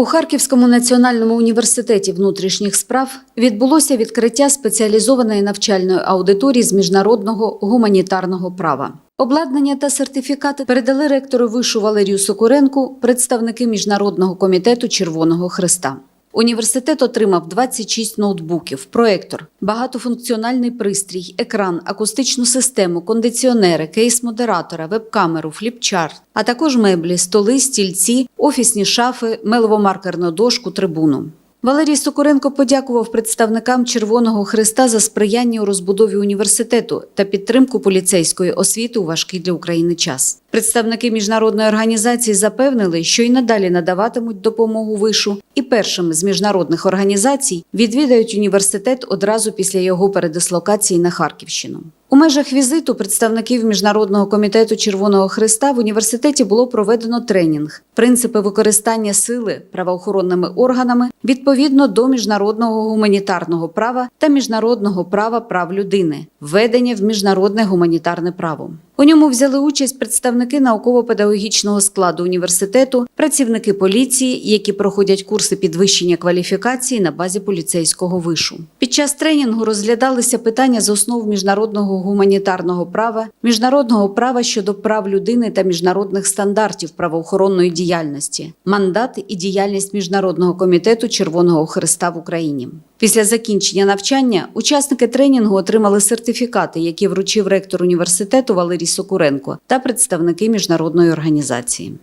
У Харківському національному університеті внутрішніх справ відбулося відкриття спеціалізованої навчальної аудиторії з міжнародного гуманітарного права. Обладнання та сертифікати передали ректору вишу Валерію Сокуренку представники Міжнародного комітету Червоного Христа. Університет отримав 26 ноутбуків, проектор, багатофункціональний пристрій, екран, акустичну систему, кондиціонери, кейс-модератора, веб-камеру, фліпчарт, а також меблі, столи, стільці, офісні шафи, мелово-маркерну дошку, трибуну. Валерій Сокуренко подякував представникам Червоного Христа за сприяння у розбудові університету та підтримку поліцейської освіти у важкий для України час. Представники міжнародної організації запевнили, що й надалі надаватимуть допомогу вишу, і першими з міжнародних організацій відвідають університет одразу після його передислокації на Харківщину. У межах візиту представників Міжнародного комітету Червоного Христа в університеті було проведено тренінг принципи використання сили правоохоронними органами відповідно до міжнародного гуманітарного права та міжнародного права прав людини, введення в міжнародне гуманітарне право. У ньому взяли участь представники науково-педагогічного складу університету, працівники поліції, які проходять курси підвищення кваліфікації на базі поліцейського вишу. Під час тренінгу розглядалися питання з основ міжнародного гуманітарного права, міжнародного права щодо прав людини та міжнародних стандартів правоохоронної діяльності, мандат і діяльність міжнародного комітету Червоного Христа в Україні. Після закінчення навчання учасники тренінгу отримали сертифікати, які вручив ректор університету Валерій Сокуренко та представники міжнародної організації.